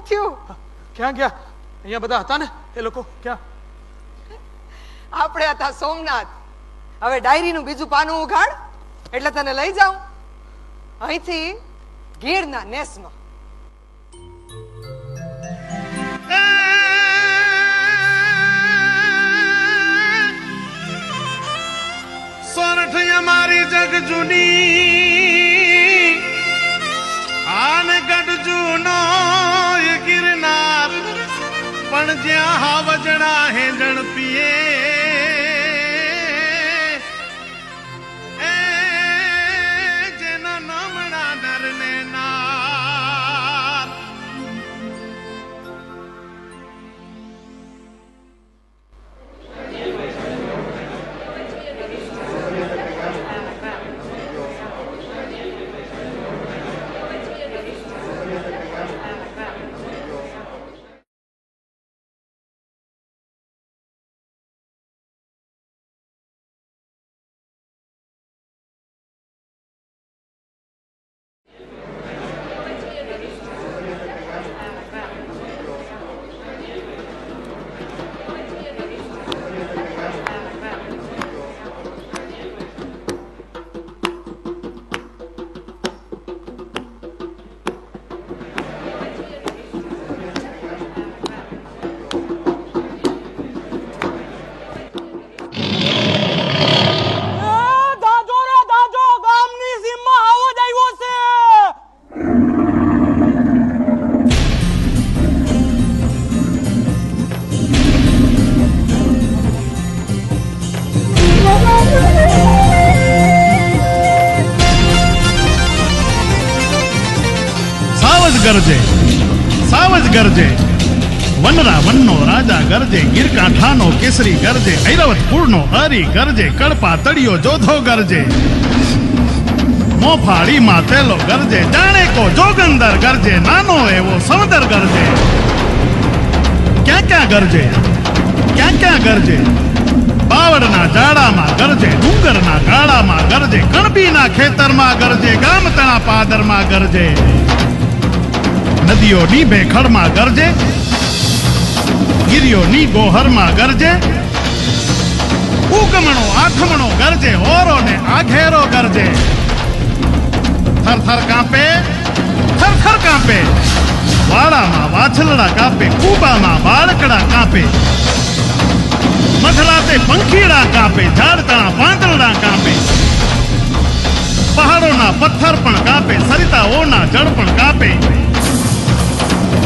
શું થયું ક્યાં ગયા? અહીંયા બધા હતા ને એ લોકો ક્યાં? આપણે હતા સોમનાથ. હવે ડાયરીનું બીજું પાનું ઉઘાડ એટલે તને લઈ જાઉં. અહીંથી ગીરના નેસમાં. સોરઠ અમારી જગ જૂની. સાવજ સાવ જ ગરજે, વનરા વનનો રાજા ગરજે, ગીરકાંઠાનો કેસરી ગરજે ઐરાવત કુળનો હરી ગરજે, કડપા તળિયો જોધો ગરજે મોફાળી માં તેલો ગરજે, જાણે કો જોગંદર ગરજે, નાનો એવો સમદર ગરજે. ક્યાં ક્યાં ગરજે? ક્યાં ક્યાં ગરજે? બાવળના જાડામાં ગરજે, ડુંગરના ગાળામાં ગરજે, કણબીના ખેતરમાં ગરજે ગામતણા પાદરમાં ગરજે. નદીઓની ભેખડમાં ગરજે, ગીરીઓની ગોહરમાં ગરજે, ઉગમણો, આથમણો ગરજે ઓરો ને આઘેરો ગરજે. થર થર કાંપે થર થર કાંપે. વાળામાં વાછલડા કાપે, કૂબામાં બાળકડા કાપે. મથલાતે પંખીડા કાપે ઝાડતણા પાંદડા કાપે. પહાડોના પથ્થર પણ કાપે, સરિતાઓના જળ પણ કાપે.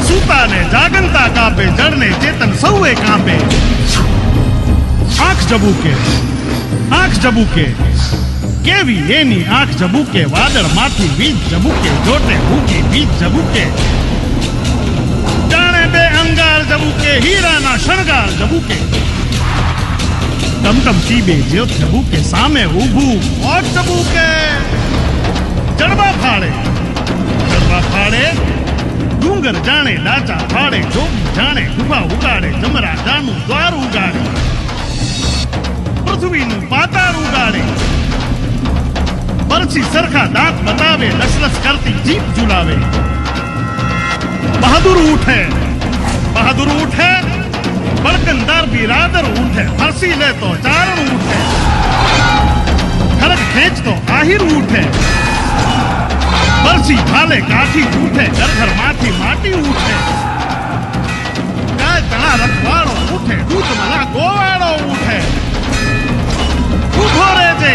સૂતાને જાગંતા કાપે જળને ચેતન સૌએ કાપે આંખ જબુકે આંખ જબુકે કેવી એની આંખ જબુકે વાદળ માંથી વીજ જબુકે જોટે ભૂકી વીજ જબુકે જાણે બે અંગાર જબુકે હીરાના શણગાર જબુકે ટમટમ ટીબે જ્યોત જબુકે સામે ઊભું ઓટ જબુકે જડબા ફાળે જડબા ફાળે ડુંગર જાણે ડાચા ફાડે જોગી જાણે ગુફા ઉગાડે, જમરા જાનું દ્વાર ઉગાડે. પૃથ્વીનું પાતાળ ઉગાડે. પરછી સરખા દાંત બતાવે, લસલસ કરતી જીભ ઝુલાવે. બહાદુર ઉઠે બહાદુર ઉઠે. બળકંદાર બિરાદર ઉઠે ફરસી લે તો ચારણ ઉઠે ખડક ખેંચતો આહિર ઉઠે બરસી ભાલે કાઠી ઉઠે ઘરમાંથી માટી ઉઠે ગાય તણા રખવાડો ઉઠે દૂધ મલા ગોવાળો ઉઠે ઊભો રહેજે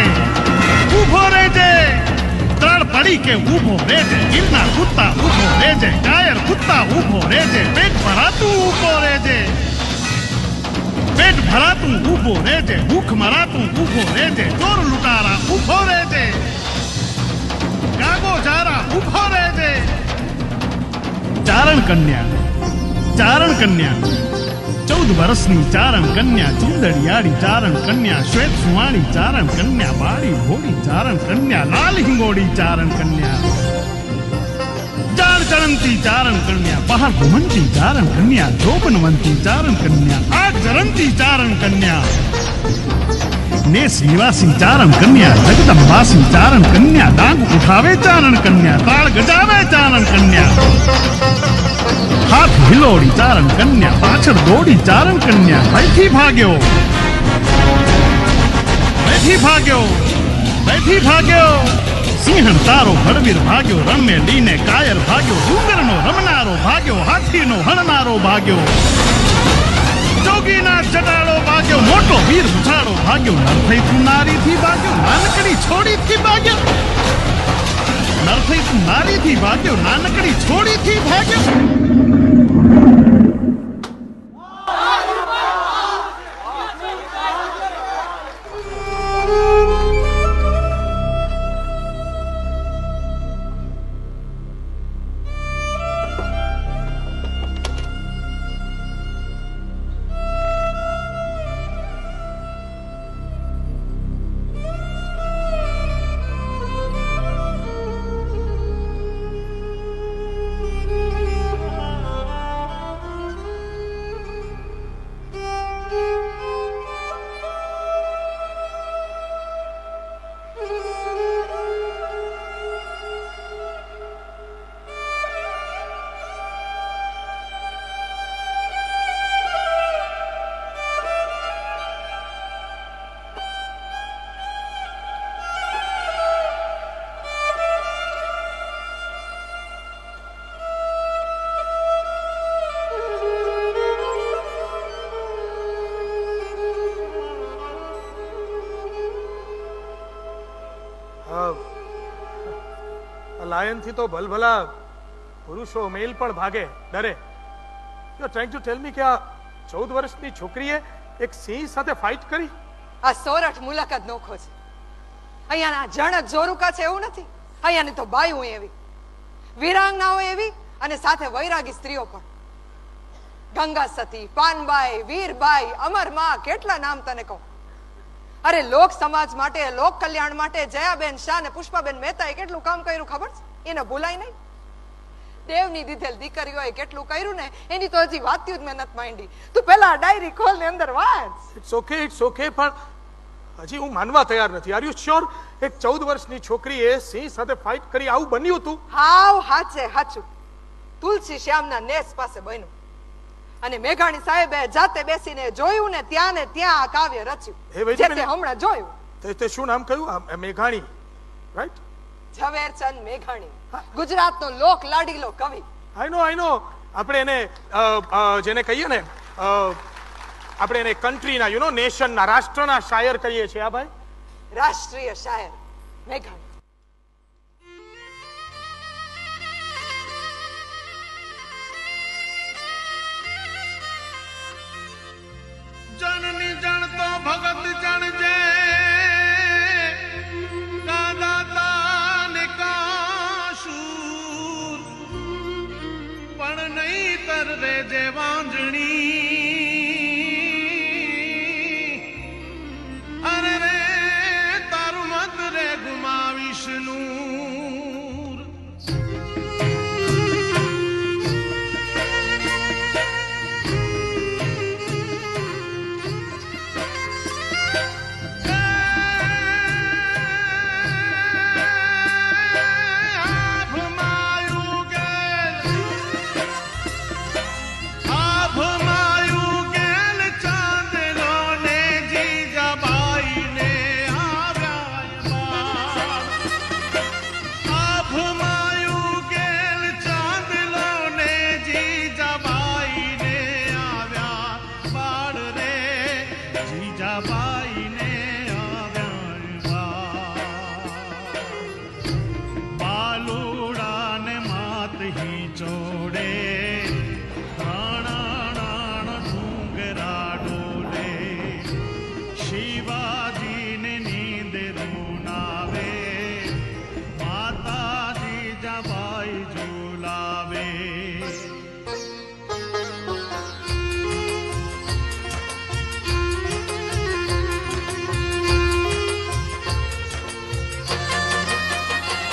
ઊભો રહેજે ત્રણ પડી કે ઊભો રહેજે ગિરના કુત્તા ઊભો રહેજે કાયર કુત્તા ઊભો રહેજે પેટ ભરાતું ઊભો રહેજે પેટ ભરાતું ઊભો રહેજે ભૂખ મરાતું ઊભો રહેજે ચોર લૂંટારા કન્યા, ચારણ કન્યા, ચૌદ વર્ષની ચારણ કન્યા, ચુંદડિયાળી ચારણ કન્યા શ્વેત સુવાણી ચારણ કન્યા, બાળી ભોળી ચારણ કન્યા, લાલ હિંગોળી ચારણ કન્યા ચાર ચરણતી ચારણ કન્યા બહાર ઘુમંતી ચારણ કન્યા જોબનવંતી ચારણ કન્યા, આગ જરંતી ચારણ કન્યા. નેસ સેવા ચારણ કન્યા જગદંબા ચારણ કન્યા, ડાંગ ઉઠાવે ચારણ કન્યા, તાળ ગજાવે ચારણ કન્યા. હાથ હિલોડી ચારણ કન્યા, પાછળ દોડી ચારણ કન્યા. બેઠી ભાગ્યો. બેઠી ભાગ્યો. બેઠી ભાગ્યો. સિંહણ તારો ભડવીર ભાગ્યો રમે લીને કાયર ભાગ્યો, ડુંગરનો રમનારો ભાગ્યો, હાથીનો હણનારો ભાગ્યો. જોગીના જટાળો ભાગ્યો મોટો વીર ઉછાળો ભાગ્યો નરફઈ તું નારીથી ભાગ્યો, નાનકડી છોડી થી ભાગ્યો. નરફઈ તું નારીથી ભાગ્યો, નાનકડી છોડીથી ભાગ્યો. લાયનથી તો ભલભલા પુરુષો મેલ પણ ભાગે, ડરે. You are trying to tell me કે આ ચૌદ વર્ષની છોકરીએ એક સિંહ સાથે ફાઇટ કરી? આ સોરઠ મુલાકાત નોખો છે અહીંયાના જણક જોરુકા છે એવું નથી. અહીંયાની તો બાયું એવી. વીરાંગનાઓ એવી અને સાથે વૈરાગી સ્ત્રીઓ પણ. ગંગા સતી, પાનબાઈ, વીરબાઈ અમરમાં કેટલા નામ તને કહું. અરે લોક સમાજ માટે, લોક કલ્યાણ માટે જયાબેન શાહ ને પુષ્પાબેન મહેતાએ કેટલું કામ કર્યું ખબર છે? એને ભૂલાય નહીં. દેવની દીધેલ દીકરીઓએ કેટલું કર્યું ને એની તો હજી વાત્યું જ મહેનત માંડી. તું પેલા ડાયરી ખોલ ને અંદર વાંચ. ઇટ્સ ઓકે ઇટ્સ ઓકે પણ હજી હું માનવા તૈયાર નથી. આર યુ શ્યોર એક ચૌદ વર્ષની છોકરીએ સિંહ સાથે ફાઇટ કરી આવું બન્યું હતું હાવ હાચે હાચું. તુલસી શ્યામના નેસ પાસે બન્યું. અને મેઘાણી સાહેબે જાતે બેસીને જોયું ને ત્યાં ને ત્યાં આ કાવ્ય રચ્યું. જે તે હમણાં જોયું. તે શું નામ કહ્યું? મેઘાણી રાઈટ ઝવેરચંદ મેઘાણી. ગુજરાતનો લોક લાડીલો કવિ. આઈ નો આઈ નો આપણે એને જેને કહીએ ને આપણે એને કન્ટ્રીના યુ નો નેશનના રાષ્ટ્રના શાયર કહીએ છીએ આ ભાઈ? રાષ્ટ્રીય શાયર મેઘાણી. જનની જણ તો ભગત જણજે તર શિવાજીને નીંદ રૂનાવે માતાજી જબાઈ ઝુલાવે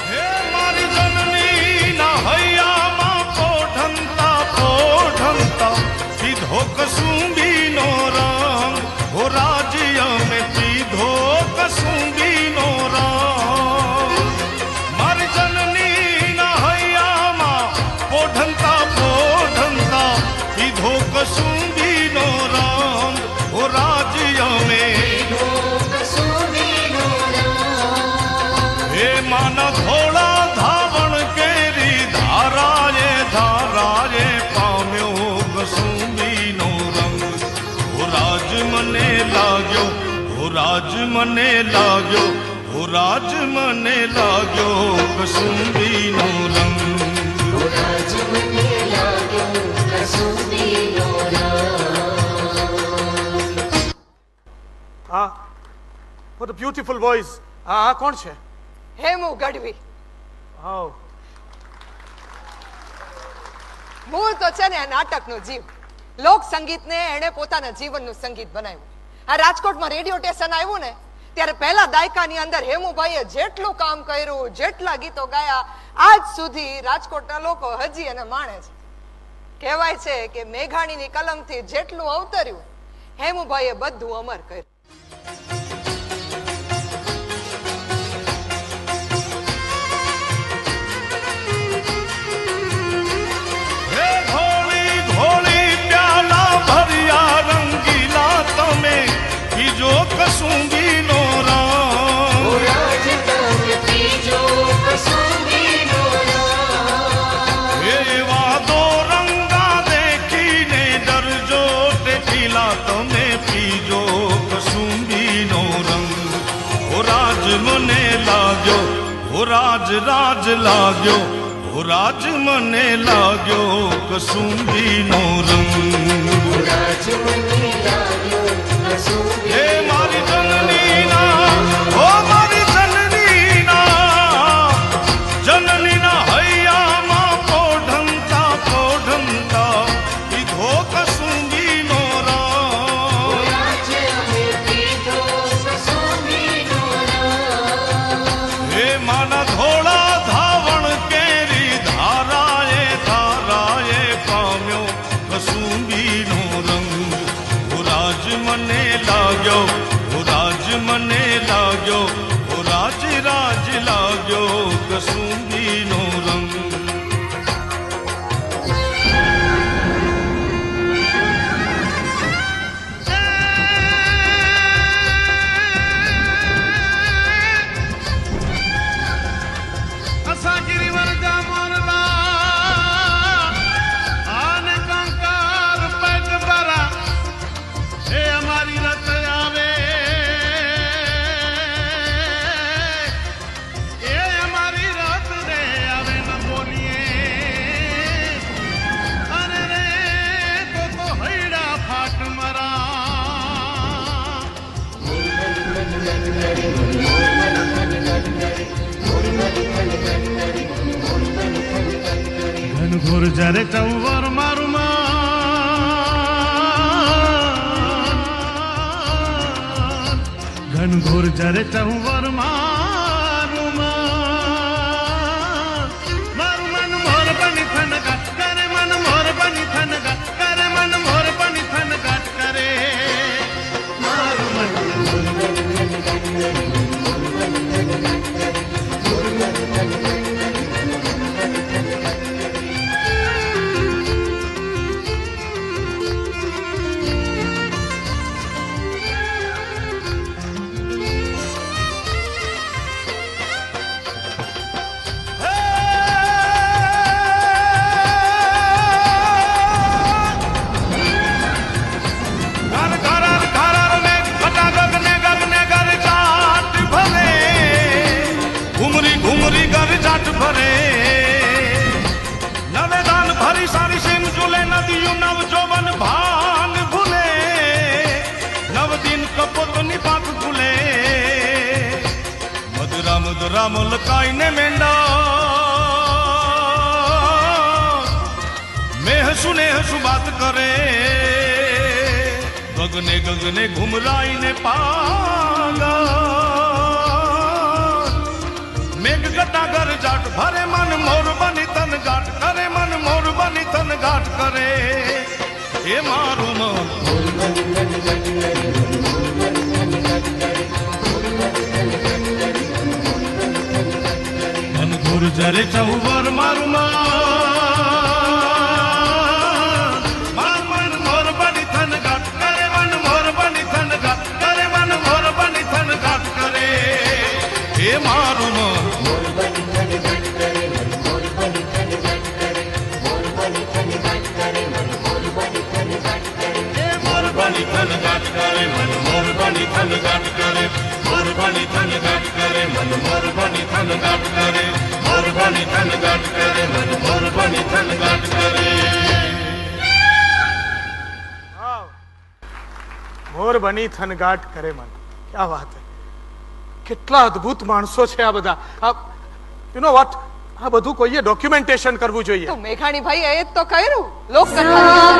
હે મારી જનની ના મને લાગ્યો હો રાજ મને લાગ્યો કસુંબીનો રંગ. હા વોટ અ બ્યુટીફુલ વોઇસ આ આ કોણ છે? હેમુ ગઢવી. હાઉ મૂળ તો છે ને આ નાટકનો જીવ. લોક સંગીતને એણે પોતાના જીવનનું સંગીત બનાવ્યું. આ રાજકોટમાં રેડિયો સ્ટેશન આવ્યું ને, ત્યારે પહેલા દાયકાની અંદર હેમુભાઈએ જેટલું કામ કર્યું, જેટલા ગીતો ગાયા, આજ સુધી રાજકોટના લોકો હજી એને માણે છે. કહેવાય છે કે મેઘાણીની કલમથી જેટલું અવતર્યું, હેમુભાઈએ બધું અમર કર્યું. રાજ રાજ લાગ્યો હો રાજ મને લાગ્યો કસુંબીનો રંગ. હે મને લાગ્યો ઓ રાજ મને લાગ્યો ઓ રાજ રાજ લાગ્યો કસુંબીનો ઘનઘોર જરે મધુરા મેંડા મેં હસું ને હસું વાત કરે. ગગને ગગને ઘુમરાઈને પાગા મેઘ ગટાગર જાટ ભરે મન, મોર બની તન ગાટ કરે મન, મોર બની તન ગાટ કરે. એ મારું મન જરે ચૌવર મારું માર મોર બની થન ઘાટ કરે વન મોર બની થન ઘાટ કરે વન મોર બની થન ઘાટ કરે. હે મારું મોર. મોર બની થન ઘાટ કરે વન મોર બની થન ઘાટ કરે, મોર બની થન ઘાટ કરે વન મોર બની થન ઘાટ કરે મન મોર બની થન ઘાટ કરે. થન મોર બની થનગાટ કરે મન. ક્યાં વાત કેટલા અદ્ભુત માણસો છે આ બધા. યુ નો વોટ આ બધું કોઈએ ડોક્યુમેન્ટેશન કરવું જોઈએ. તો મેઘાણી ભાઈ એ જ તો કર્યું. લોકકથા